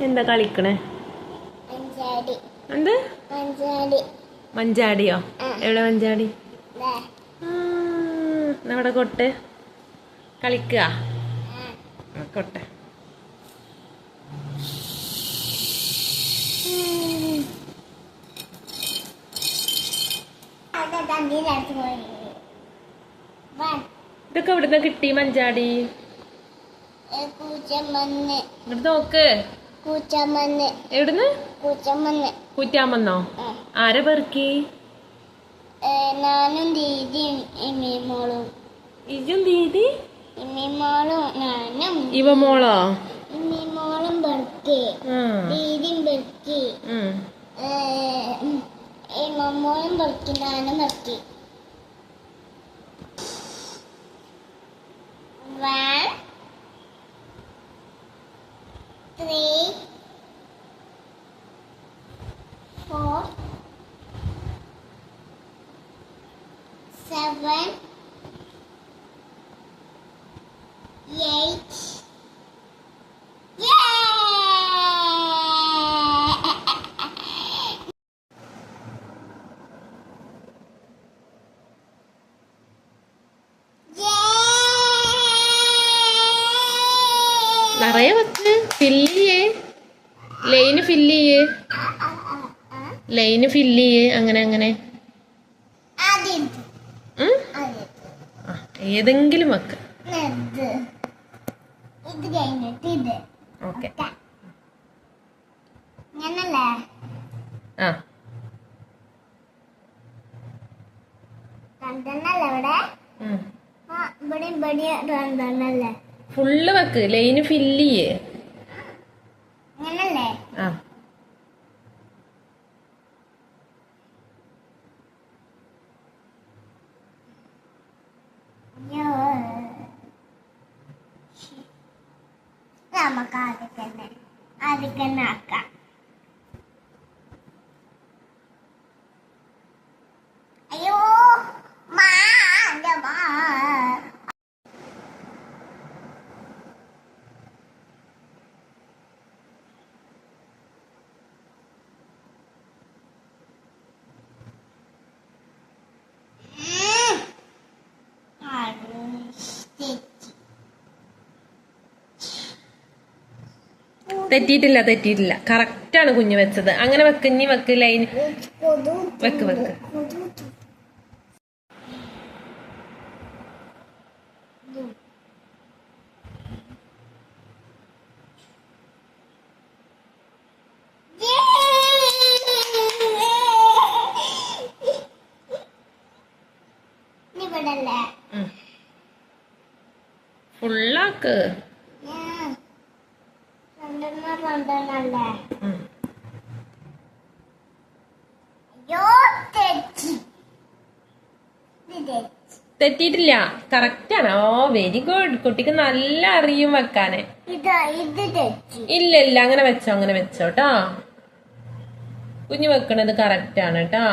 എന്താ കളിക്കണേ? എന്ത്? മഞ്ചാടി. മഞ്ചാടിയോ? എവിടെ മഞ്ചാടി? നമ്മുടെ കൊട്ട്. കളിക്കുക കൊട്ടെ. ഇതൊക്കെ എവിടുന്ന കിട്ടി മഞ്ചാടി? നോക്ക്. കൂച്ചമ്മന്ന് എവിടുന്ന്? കുറ്റാമെന്നോ ആ. ആരെ പെറുക്കി? ഞാനും ദീദിയും ഇമ്മിമോളും ഇജും ദീദി? ഇമ്മിമോളും ഞാനും. ഇവ മോളോ? ഇമ്മിമോളും പെറുക്കി. ദീദിയും പെറുക്കി ഉം. ഏ, ഉം, ഇമ്മമ്മോളും പെറുക്കി ഞാനും പെറുക്കി One, three, four, seven, eight. Yeah! Yeah! നിറയെ വെക്ക് ഫില്ല് ചെയ്യേ ലൈന് ഫില്ല് ചെയ്യേ ലൈന് ഫില്ല് ചെയ്യേ. അങ്ങനെ അങ്ങനെ. ഏതെങ്കിലും വെക്ക്. ഓക്കെ. ആ. ഫുള്ള് വെക്ക്. ലൈന് ഫില്ല് ചെയ്യേ അങ്ങനല്ലേ ആ അയ്യോ നമുക്ക് ആദ്യം തന്നെ ആദ്യം തന്നെ ആക്കാം അയ്യോ മാ എന്റെ മാ ഉം. ആര് തെറ്റി. തെറ്റിയിട്ടില്ല തെറ്റിയിട്ടില്ല. ആണ് കുഞ്ഞു വെച്ചത്. അങ്ങനെ വെക്ക് ഇനി വെക്ക് ലൈൻ വെക്ക് വെക്ക്. തെറ്റിയിട്ടില്ല. കറക്റ്റാണ് ഓ വെരി ഗുഡ് കുട്ടിക്ക് നല്ല അറിയും വെക്കാനെ. ഇല്ലല്ല ഇല്ല ഇല്ല. അങ്ങനെ വെച്ചോ അങ്ങനെ വെച്ചോ കേട്ടോ കുഞ്ഞു വെക്കണത് കറക്റ്റാണ് കേട്ടോ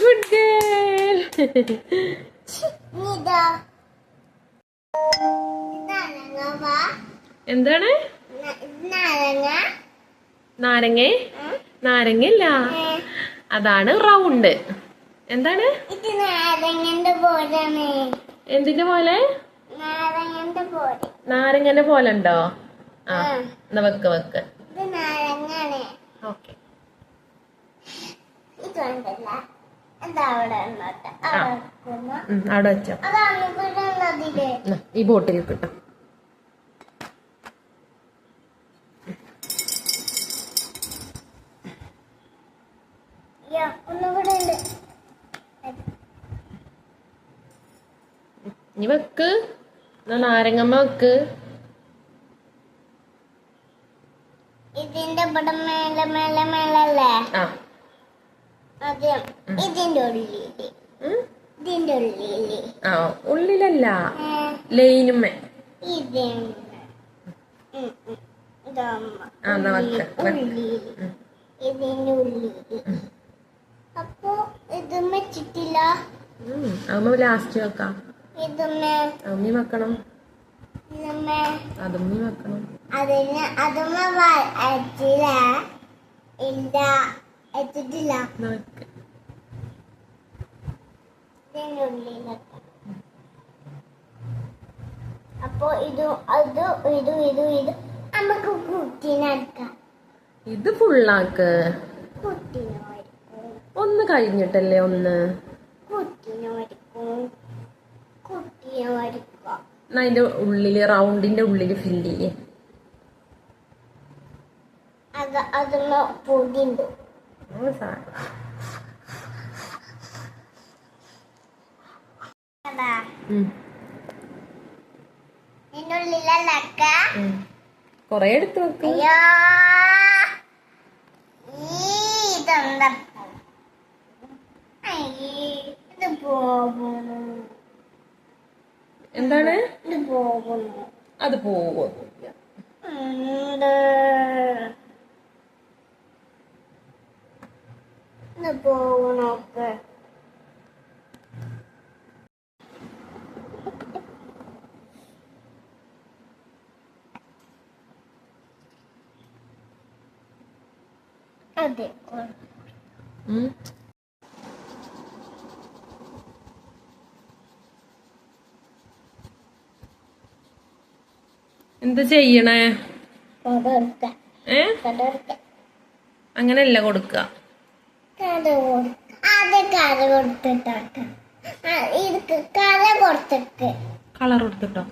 ഗുഡ് ഗേൾ ഇതാ നാരങ്ങ വാ എന്താണ്? നാരങ്ങ. നാരങ്ങല്ല അതാണ് റൗണ്ട്. എന്താണ്? എന്തിന്റെ പോലെ? നാരങ്ങന്റെ പോലെ. ഉണ്ടോ? ആ. എന്നാ വെക്ക് വെക്ക്. ഓക്കെ. ഇത് കണ്ടല്ല എന്താ അവിടെ വെച്ചോ. ഈ ബോട്ടിൽ കിട്ടും. ഇനി വെക്ക്. നാരങ്ങമ്മ വെക്ക്. ഇതിന്റെ ഇവിടെ മേലെ മേലെ മേലല്ലേ ആ ആദ്യം ഇതിന്റെ ഉള്ളിൽ ഉം. ഇതിന്റെ ഉള്ളിൽ ആ ഉള്ളിലല്ല. ഏ, ഇതിന്റെ ആ, അപ്പൊ. അമ്മ ലാസ്റ്റ് വെക്കാം. ഇതുമ്മേ. അമ്മി വെക്കണം. അതുമ്മി വെക്കണം. അതിന് അതുമ്മ വച്ചില്ല ഇല്ല. ഉള്ളിലൊക്കെ അപ്പൊ ഇത് അത് ഇത് ഇത് ഇത് നമുക്ക് കുട്ടീനെടുക്കാം ഇത് ഫുള്ളാക്ക് ഒന്ന് കഴിഞ്ഞിട്ടല്ലേ ഒന്ന്? അതിന്റെ ഉള്ളിൽ റൗണ്ടിന്റെ ഉള്ളിൽ ഫില്ല് ചെയ്യേ. അത് അതുമ്മ പൊടിയുണ്ട് കൊറേ എടുത്ത് വെക്ക്. എന്താണ്? ഇത് പോകുന്നു പോകുന്നൊക്കെ അതെ. എന്ത് ചെയ്യണേ? ഏ? അങ്ങനെയല്ല കൊടുക്കുക അത് ആദ്യം കട കൊടുത്തിട്ടാക്ക ഇത് കട കൊടുത്തിട്ട്. കളർ കൊടുത്തിട്ടോ.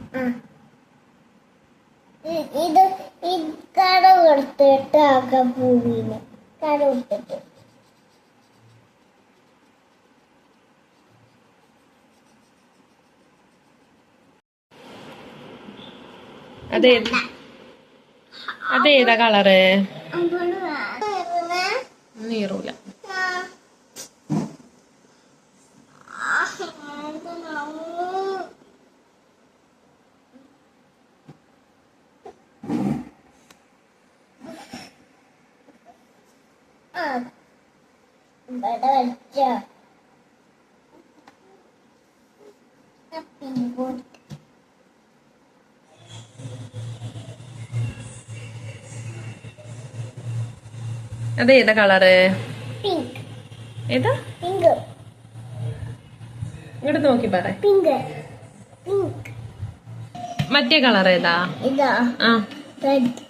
ഇത് ഈ കട കൊടുത്തിട്ട് ആക്ക പൂവിന്. കട കൊടുത്തിട്ട്. അതെ അതേതാ കളറ്? നീറൂല ആ. ആ, എന്തിനാ? ആ. ഇവിടെ വെച്ചോ കൊടുത്തു. അതേതാ കളറ് ഏതാ? Pink. ഇങ്ങോട്ട് നോക്കി പറ. പിങ്ക് പിങ്ക് മറ്റേ കളർ ഏതാ ഇതാ. ആ. റെഡ്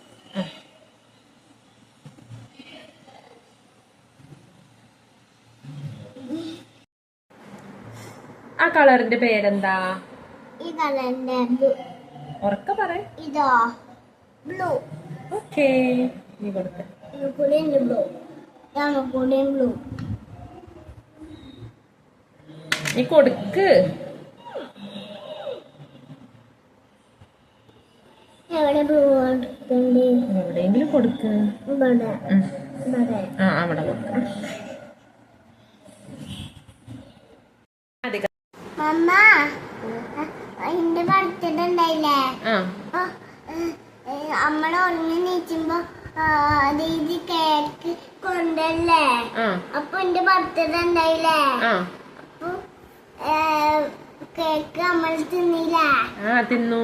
കളറിന്റെ പേരെന്താ? ഈ കളറിന്റെ ഉറക്ക പറ. ഇതാ ബ്ലൂ. ഓക്കേ. നീ കൊടുക്ക. ബ്ലൂ. ബ്ലൂ. നീ കൊടുക്ക്. എവിടെയെങ്കിലും കൊടുക്ക്. ആ അവിടെ കൊടുക്ക അധികം മമ്മ എന്റെ ബർത്ത്ഡേ ഉണ്ടായില്ലേ ആ അപ്പൊ അമ്മടെ ഉറങ്ങി നീച്ചുമ്പോ ദീദി കേക്ക് കൊണ്ടല്ലേ? അപ്പൊ എന്റെ ഭർത്തത് ഉണ്ടായില്ലേ അപ്പൊ കേക്ക് നമ്മൾ തിന്നില്ലേ? ആ തിന്നു.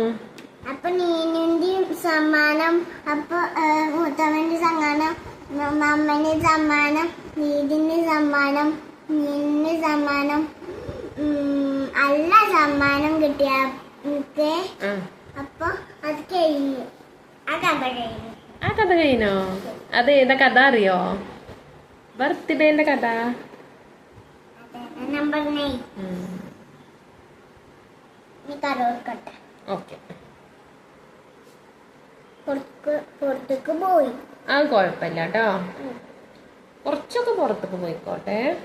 അപ്പൊ നീനുന്റെയും സമ്മാനം അപ്പൊ മുത്തമ്മന്റെ സമ്മാനം മമ്മന്റെ സമ്മാനം നീതിന്റെ സമ്മാനം നീന്റെ സമ്മാനം അല്ല സമ്മാനം കിട്ടിയ ആ അത് കഥ കഴിഞ്ഞോ? അത് ഏതാ കഥ അറിയോ? ബർത്ത്ഡേന്റെ കഥ. ഓക്കെ. ആ കുഴപ്പമില്ല കേട്ടോ. കുറച്ചൊക്കെ പുറത്തേക്ക് പോയിക്കോട്ടെ.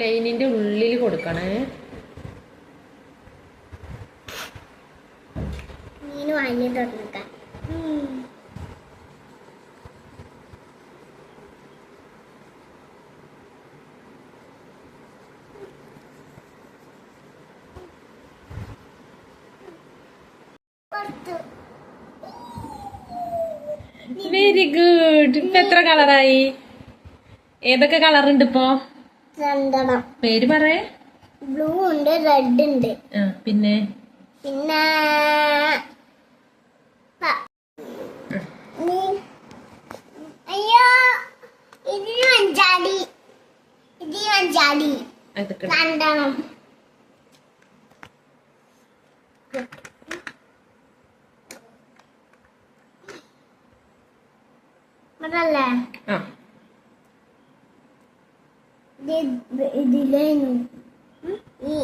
ലൈനിന്റെ ഉള്ളിൽ കൊടുക്കണേ. വാങ്ങി തുറന്നിക്കാം വെരി ഗുഡ് ഇപ്പൊ എത്ര കളറായി ഏതൊക്കെ കളറുണ്ട് ഇപ്പോ? രണ്ടെണ്ണം. പേര് പറയേ. ബ്ലൂ ഉണ്ട് റെഡ് ഉണ്ട് പിന്നെ പിന്നെ അയ്യോ ഇതിന് അഞ്ചാടി ഇതിന് അഞ്ചാടി അതൊക്കെ രണ്ടെണ്ണം. അതല്ലേ ആ. ഇത് ഇതിലേനു. ഈ.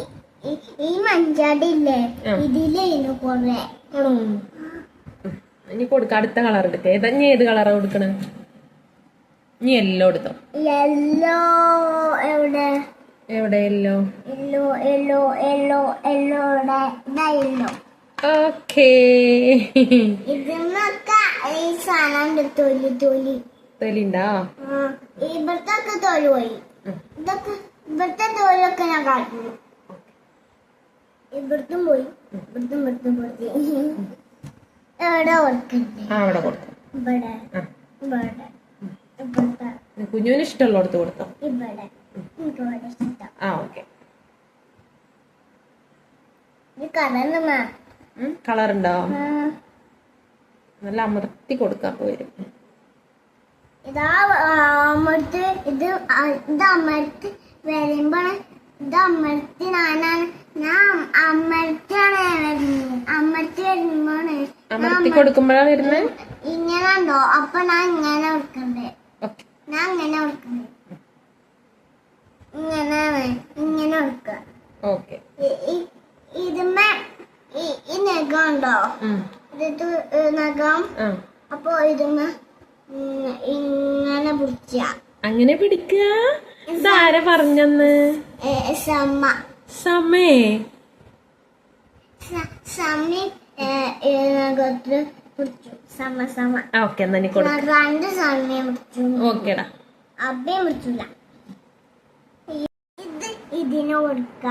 ഇതിലേനു കൊറേ. ഇനി കൊടുക്ക അടുത്ത കളർ എടുക്ക. ഏതാ ഇനി ഏത് കളറാ കൊടുക്കണ? ഇനി എല്ലോ എടുത്തോ? യെല്ലോ എവിടെ? എവിടെ yellow yellow yellow yellow yellow yellow okay ഇതിന്നൊക്കെ ഈ സാധനം തൊലി തൊലി. തൊലിണ്ടാ? ഇവിടത്തൊക്കെ തൊലി പോയി. ഇതൊക്കെ ഇവിടുത്തെ തൊലിയൊക്കെ ഞാൻ കാട്ടുന്നു. ഇവിടുത്തും പോയി. ഇവിടുത്തും ഇവിടുത്തും പോയി. എവിടെ ഓർക്കണ്ടേ ആ അവിടെ കൊടുത്തു ഇവിടെ. ആ. ഇവിടെ. ഇവിടുത്തെ. കുഞ്ഞുവിന് ഇഷ്ടമുള്ളടത്ത് കൊടുത്തോ? ഇവിടെ. ആ ഓക്കെ. കളറുണ്ടോ? നല്ല അമർത്തി കൊടുക്കാൻ വരും ഇതാ ഇത് ഇത് ഇത് അമർത്തി ഞാനാണ് ഞാൻ അമർത്തിയാണ് വരുന്നത്. അമർത്തി വരുമ്പോഴാണ് അമർത്തി കൊടുക്കുമ്പോഴാ വരുന്നത് ഇങ്ങനെ ഉണ്ടോ? അപ്പൊ ഞാൻ ഇങ്ങനെ കൊടുക്കണ്ടേ? ഞാൻ ഇങ്ങനെ കൊടുക്കണ്ടേ? ഇങ്ങനെ ഇങ്ങനെ കൊടുക്കുക. ഓക്കെ. ഈ- നഖം ഉണ്ടോ? ഇത് നഖം. അപ്പൊ ഇതിന്മേ ഉം, ഇങ്ങനെ അങ്ങനെ പിടിക്കുക ഇതാര പറഞ്ഞന്ന്? സമ്മ സമേ. സ- സമി പിടിച്ചു. സമ സമ. ആ ഓക്കെ എന്നാ നീ കൊടുക്ക. രണ്ട് സമയം പിടിച്ചു. ഓക്കേടാ. അഭ്യം പിടിച്ചില്ല ഇത് ഇതിന് കൊടുക്ക.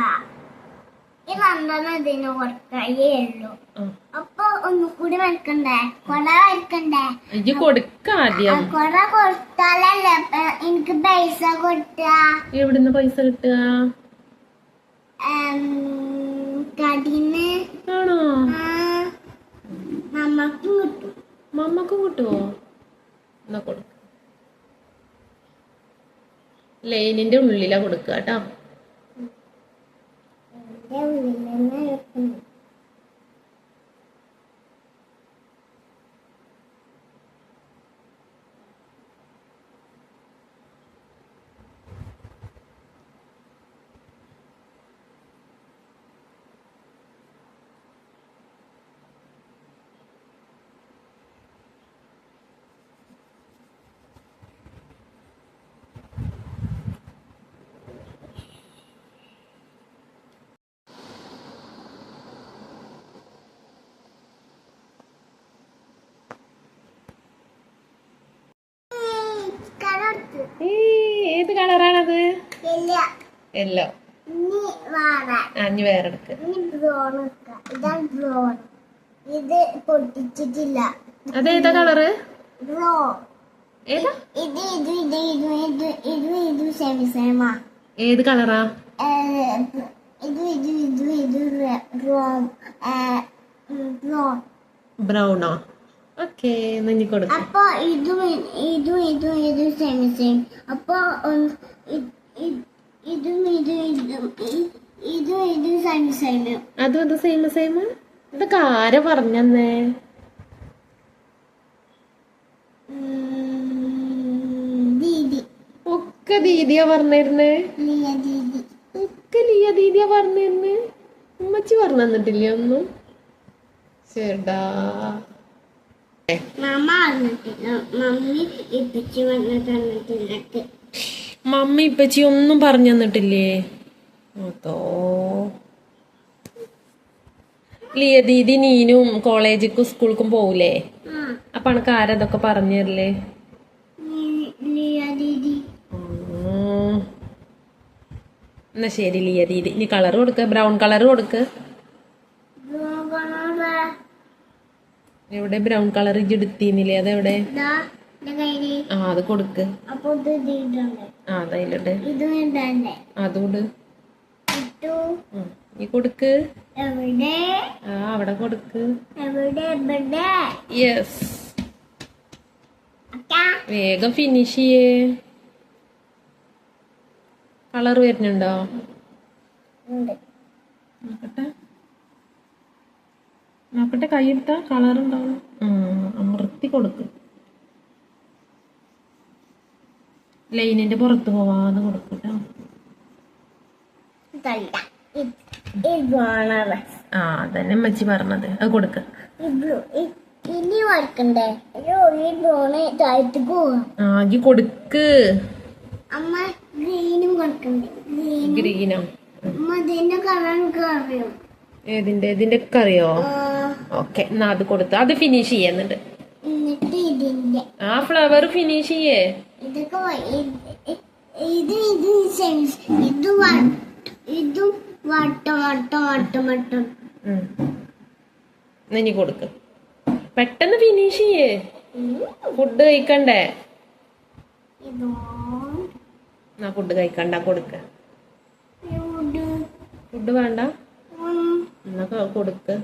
ഈ രണ്ടെണ്ണം ഇതിന് കൊടുക്ക ഈ ഉള്ളൂ. ആ. അപ്പൊ ഒന്നുകൂടി വരക്കണ്ടേ? കൊറ വരക്കണ്ടേ? ഇജ്ജ് കൊടുക്ക ആദ്യം. കൊറ കൊടുത്താലല്ലേ? എനിക്ക് പൈസ കൊടുത്ത? എവിടുന്ന് പൈസ കിട്ടുക? ആണോ? മമ്മക്കും കിട്ടും. മമ്മക്കും കിട്ടുമോ എന്നാ കൊടുക്ക. ലൈനിന്റെ ഉള്ളിലാ കൊടുക്കുക കേട്ടോ എന്റെ ഉള്ളിൽ തന്നെ വെക്കുന്നു കറക്റ്റ് ഏയ്, ഏത് കളറാണത്? ഇനി വേറെ. അഞ്ഞ് വേറെ എടുക്ക്. ഇത് പൊട്ടിച്ചിട്ടില്ല. കളറ്? ബ്രോ. ഏതാ? ഇത് ഏത് കളറാ? ബ്രൗണോ? ഓക്കെ ഇനി കൊടുക്ക. അപ്പൊ ഇതും ഇതും ഇതും ഇതും സെയിം സെയിം അപ്പൊ ഇതും ഇതും ഇതും ഇതും ഇതും സെമി സെയിം അതും അതും സെയിം സെയിം ഇതൊക്കെ ആര പറഞ്ഞന്നേ? ദീദി. ഒക്കെ ദീദിയാ പറഞ്ഞിരുന്നേ? ഒക്കെ ലിയ ദീദിയാ പറഞ്ഞിരുന്നേ? ഉമ്മച്ചി പറഞ്ഞു തന്നിട്ടില്ലേ ഒന്നും? ചേട്ടാ. മമ്മ മമ്മി ഇപ്പിച്ച് തന്നിട്ടില്ല മമ്മി ഇപ്പച്ചി ഒന്നും പറഞ്ഞു തന്നിട്ടില്ലേ? അതോ? ലിയ ദീദി നീനും കോളേജിക്കും സ്കൂൾക്കും പോകൂലേ അപ്പൊ അനക്ക് ആരതൊക്കെ പറഞ്ഞു തരില്ലേ. എന്നാ ശരി ലിയ ദീദി. ഇനി കളർ കൊടുക്ക്. ബ്രൗൺ കളർ കൊടുക്ക് ബ്രോ കളറ് എവിടെ ബ്രൗൺ കളർ ഇജ്ജ് എടുത്തീന്നില്ലേ അതെവിടെ ആ അത് കൊടുക്ക്. ആ അതോട് ഇട്ടു. നീ കൊടുക്ക്. ആ അവിടെ കൊടുക്ക്. യെസ് വേഗം ഫിനിഷ് ചെയ്യേ. കളർ വരുന്നുണ്ടോ? നോക്കട്ടെ. നോക്കട്ടെ കൈയെടുത്താ കളർ ഉണ്ടാവും അമർത്തി കൊടുക്ക്. ലൈനിന്റെ പുറത്ത് പോവാതെ കൊടുക്കും ആ അതന്നെ അമ്മച്ചി പറഞ്ഞത്. അത് കൊടുക്ക. ആകെ കൊടുക്ക്. അമ്മ ഗ്രീനും കൊടുക്കണ്ടേ? ഗ്രീൻ അമ്മ ഇതിന്റെ കളർ അറിയും ഏതിന്റെ? ഇതിന്റെ ഒക്കെ അറിയോ ഓക്കെ എന്നാ അത് കൊടുത്തു അത് ഫിനിഷ് ചെയ്യുന്നുണ്ട്. ആ ഫ്ലവർ ഫിനിഷ് ചെയ്യേ. ഇത് ഇത് ഇത് ഇത് വട്ട ഇതും വട്ടം വട്ടം വട്ടം വട്ടം. ഇനി കൊടുക്ക്. പെട്ടെന്ന് ഫിനിഷ് ചെയ്യേ. ഫുഡ് കഴിക്കണ്ടേ? എന്നാ ഫുഡ് കഴിക്കണ്ട കൊടുക്ക. ഫുഡ് വേണ്ട? ഉം. കൊടുത്ത്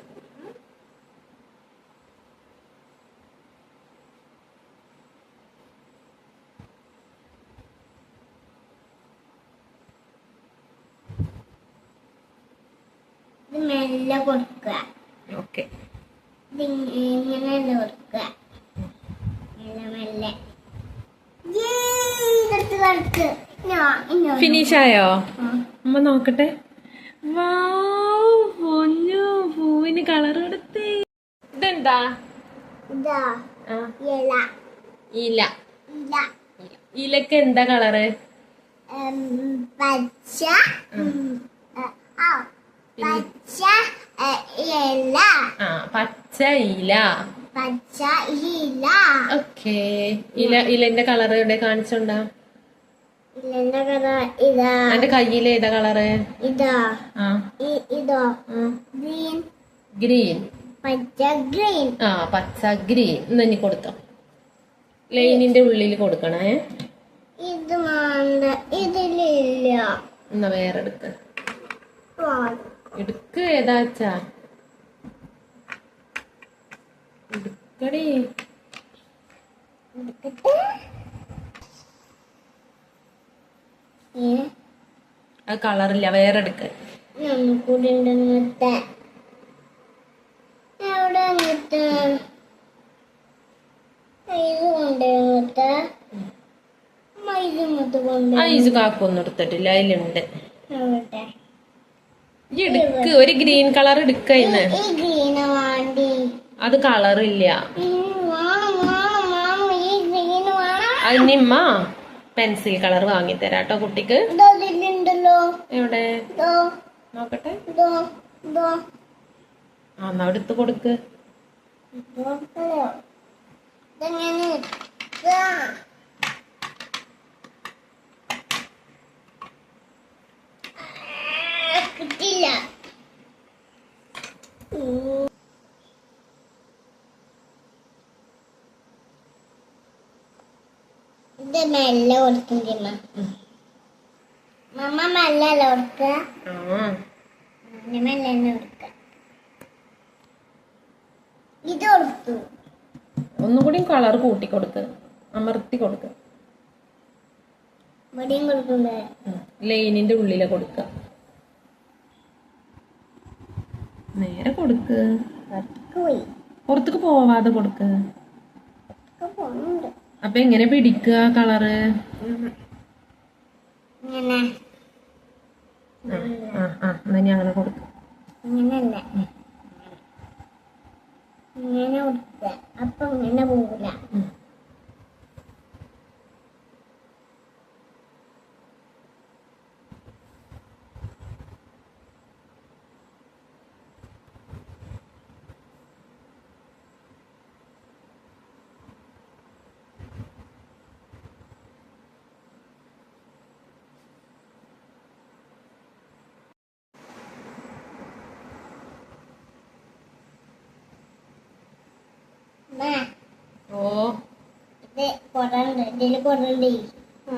ഫിനിഷായോ മെല്ലെ കൊടുക്കുക. ഓക്കെ. കൊടുക്കുക. മെല്ലെ മെല്ലെ. ഫിനിഷ് ആയോ. അമ്മ നോക്കട്ടെ. പൊന്നു പൂവിന് കളർ കൊടുത്തേ ഇതെന്താ? ഇല. ഇല. ഇല. ഇലക്ക് എന്താ കളറ് പച്ച. ഇല. ആ പച്ച ഇല. പച്ച ഇല. ഓക്കേ. ഇല ഇലന്റെ കളർ ഇവിടെ കാണിച്ചോണ്ടാ. ഇലന്റെ കളർ ഇതാ. എന്റെ കയ്യിലേതാ കളറ് ഇതാ. ഇതോ. ഗ്രീൻ ഗ്രീൻ പച്ച ഗ്രീൻ ആ പച്ച ഗ്രീൻ നന്നി കൊടുത്തോ. ലൈനിന്റെ ഉള്ളിൽ കൊടുക്കണേ. ഇത് മാണ്ട ഇതിലില്ല. എന്നാ വേറെ എടുക്ക എടുക്ക ഏതാച്ചാ എടുക്കടി. അത് കളറില്ല വേറെ എടുക്ക എവിടെ ഇത് കൊണ്ട് ഈസ് കാക്കൊന്നും എടുത്തിട്ടില്ല. അതിലുണ്ട്. ഈ എടുക്ക്. ഒരു ഗ്രീൻ കളർ എടുക്ക ഇന്ന് ഈ ഗ്രീന വാണ്ടി. അത് കളറില്ല അതിനിമ്മ പെൻസിൽ കളർ വാങ്ങി കേട്ടോ കുട്ടിക്ക്. എവിടെ? നോക്കട്ടെ. ആ എന്നാ എടുത്ത് കൊടുക്ക്. കിട്ടില്ല. ഇത് മെല്ലെ കൊടുക്കണ്ടിമ്മ മമ്മ കൊടുക്കുക? മെല്ലെ ഇത് കൊടുത്തു ഒന്നും കൂടി കളർ കൂട്ടി കൊടുക്ക് അമർത്തി കൊടുക്ക്. ഇവിടെയും കൊടുക്കണ്ടേ ലൈനിന്റെ ഉള്ളിലെ കൊടുക്ക. നേരെ കൊടുക്ക്. പോയി. പുറത്തേക്ക് പോവാതെ കൊടുക്ക്. അപ്പൊ എങ്ങനെ പിടിക്കുക കളറ്? അങ്ങനെ കൊടുക്ക. ഇങ്ങനെ കൊടുക്കുക. അപ്പൊ ഇങ്ങനെ പോകില്ല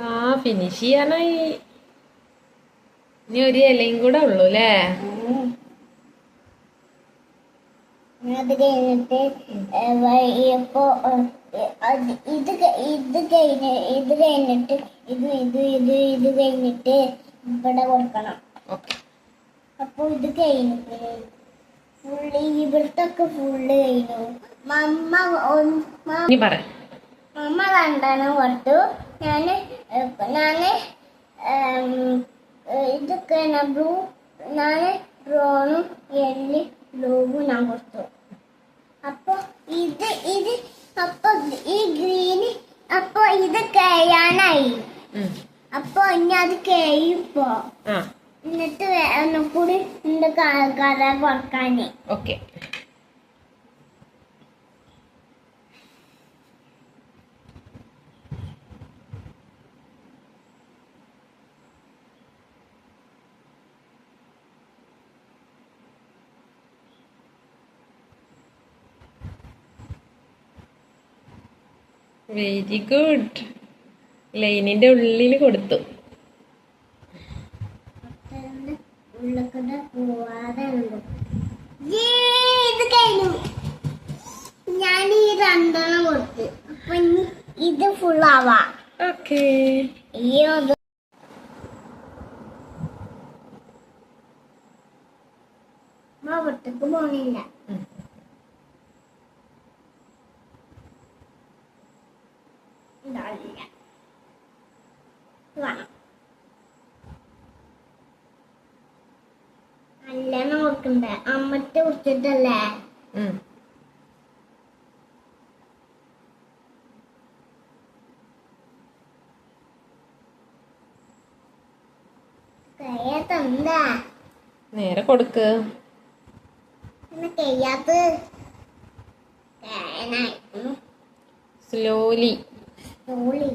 ആ ഫിനിഷ് ചെയ്യാനായി. ഇനി ഒരു ഇലയും കൂടെ ഉള്ളു അല്ലേ? അത് കഴിഞ്ഞിട്ട് ഏ, ഇത് ഇത് കഴിഞ്ഞ് ഇത് കഴിഞ്ഞിട്ട് ഇത് ഇത് ഇത് ഇത് കഴിഞ്ഞിട്ട് ഇവിടെ കൊടുക്കണം. ഓക്കെ. അപ്പൊ ഇത് കഴിഞ്ഞു ഫുള്ള് ഇവിടുത്തെ ഒക്കെ ഫുള്ള് കഴിഞ്ഞു. മമ്മ പറ. മമ്മ രണ്ടെണ്ണം കൊടുത്തു. ഞാൻ ഞാൻ ഇതൊക്കെ ബ്ലൂ ഞാൻ ബ്രൗണും എല്ലി ബ്ലൂവും ഞാൻ കൊടുത്തു. അപ്പൊ ഇത് ഇത് അപ്പൊ ഈ ഗ്രീന് അപ്പൊ ഇത് കഴിയാനായി. അപ്പൊ ഇനി അത് കഴിയുമ്പോ എന്നിട്ട് ഒന്നും കൂടി കഥ കൊടുക്കാന്. ഓക്കെ. വെരി ഗുഡ് ലൈനിന്റെ ഉള്ളിൽ കൊടുത്തു. ഞാൻ ഈ രണ്ടെണ്ണം കൊടുത്തു. അപ്പൊ ഇത് ഫുൾ ആവാ. ഓക്കേ ഈ പോണില്ല. കൊടുക്കണ്ടേ അമ്മത്തെ കുറിച്ചിട്ടല്ലേ നേരെ കൊടുക്ക്. സ്ലോലി സ്ലോലി ജോലി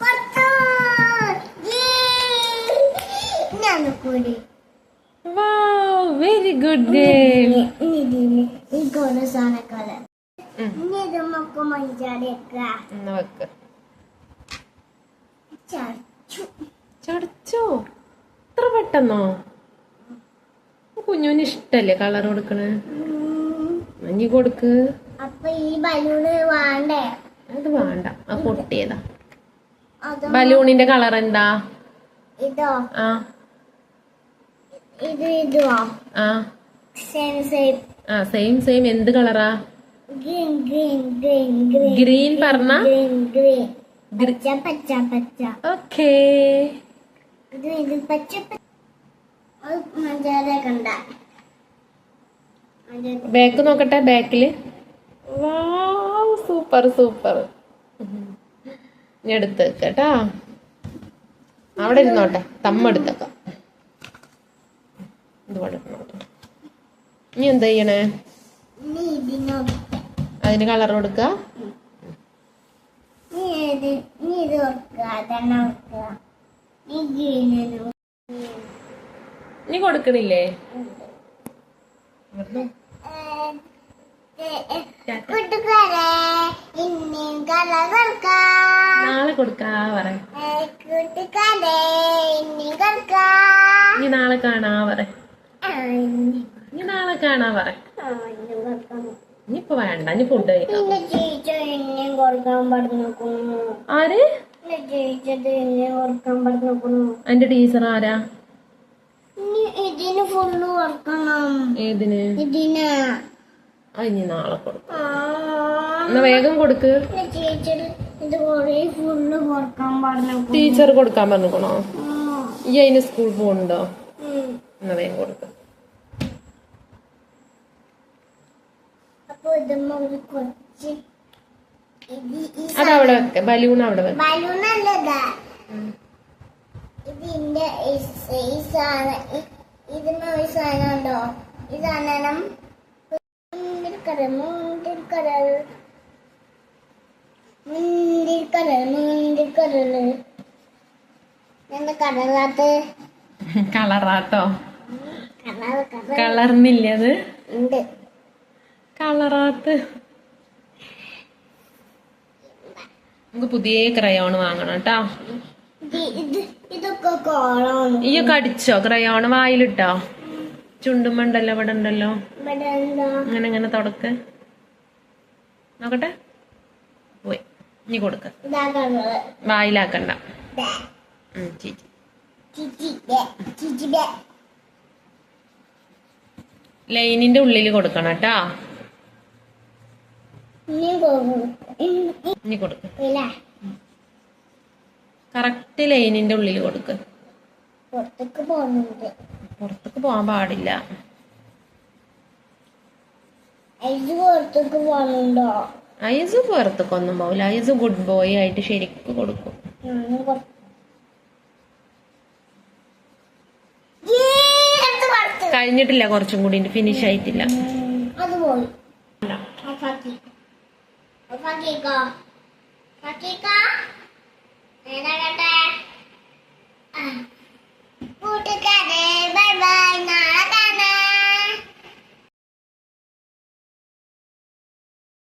പത്ത്! യേ! ഞാൻ കൂടി വെരി ഗുഡ് ഗെയിം ഇതിന് ഈ കൊറേ സാധനക്കാൾ ഇനി ഇത് നമുക്ക് വെരി ഗുഡ് ചടച്ചു ചടച്ചോ ഇത്ര പെട്ടെന്നോ? കുഞ്ഞുവിന് ഇഷ്ടല്ലേ കളർ കൊടുക്കണേ? മഞ്ഞി കൊടുക്ക്. അപ്പൊ ഈ ബലൂണ് വേണ്ടേ? അത് വേണ്ട. അത് പൊട്ടിയതാ. ബലൂണിന്റെ കളർ എന്താ? ഇതോ ആ. ഇത് ഇതുവാ. ആ. സെയിം സെയിം ആ സെയിം സെയിം എന്ത് കളറാ green green green green green പറഞ്ഞ? ഗ്രീൻ ഗ്രീൻ പച്ച പച്ച പച്ച. ഓക്കേ ഇത് ഇത് പച്ച മഞ്ചാര കണ്ട. ബാക്ക് നോക്കട്ടെ ബാക്കിൽ സൂപ്പർ സൂപ്പർ ഇനി എടുത്ത് അവിടെ ഇരുന്നോട്ടെ തമ്മ എടുത്തേക്കാം. ഇതുപോലെ ഇരുന്നോട്ടെ ഇനി എന്താ ചെയ്യണേ? നീ അതിന് കളർ കൊടുക്ക. നീ നീ ഇത് നീ നീ കൊടുക്കണില്ലേ? നാളെ കൊടുക്കാ പറ. ഇനി നാളെ കാണാ പറ. കാണാ പറ? ഇനിയിപ്പൊ വേണ്ട ഇനി ഫുഡ് കഴിക്കാം. ആര്? എന്റെ ടീച്ചർ ആരാ? ഇതിന് ഫുള്ള് കൊടുക്കണം. ഏതിന്? ഇതിന്. ഇനി നാളെ കൊടുക്കും. എന്നാ വേഗം കൊടുക്ക്. ടീച്ചർ കൊടുക്കാൻ പറഞ്ഞോ. ഈ അതിന് സ്കൂൾ പോകണ്ടോ. എന്നാ വേഗം കൊടുക്ക അപ്പൊ ഇതുമ്മ ഒരു കൊച്ച് ഇത് ഈ അതവിടെ വെക്ക. ബലൂൺ അവിടെ വെക്ക. ബലൂൺ അല്ലതാ ഇതിന്റെ ഈ സ- സാധനം ഇതിന് ഒരു സാധനം ഉണ്ടോ? ഈ സാധനം എന്താ കളറാട്ടോ. കളർ കളർ കളർന്നില്ല അത്? ഉണ്ട്. കളറാത്ത്. നമുക്ക് പുതിയ ക്രയോൺ വാങ്ങണം കേട്ടോ. ഈ കടിച്ചോ ക്രയോൺ വായിലിട്ടോ? ചുണ്ടുമുണ്ടല്ലോ ഇവിടെ ഉണ്ടല്ലോ. അങ്ങനെ അങ്ങനെ ഇങ്ങനെ തുടക്ക്. നോക്കട്ടെ. പോയി. ഇനി കൊടുക്ക. വായിലാക്കണ്ട. ലൈനിന്റെ ഉള്ളിൽ കൊടുക്കണം കേട്ടോ. ഇനി കൊടുക്ക. കറക്റ്റ് ലൈനിന്റെ ഉള്ളിൽ കൊടുക്ക്. പുറത്തേക്ക് പോകുന്നുണ്ട്. പുറത്തേക്ക് പോകാൻ പാടില്ല. പുറത്തേക്ക് പോകുന്നുണ്ടോ ഐസ് പുറത്തേക്കൊന്നും പോവില്ല. ഐസ് ഗുഡ് ബോയ് ആയിട്ട് ശരിക്കും കൊടുക്കും. കഴിഞ്ഞിട്ടില്ല കുറച്ചും കൂടി ഫിനിഷ് ആയിട്ടില്ല. അത് പോയി. പക്കിക്കോ പക്കിക്കോ നേരട്ടെ കൂട്ടുകാരെ ബൈ ബൈ നാളെ കാണാം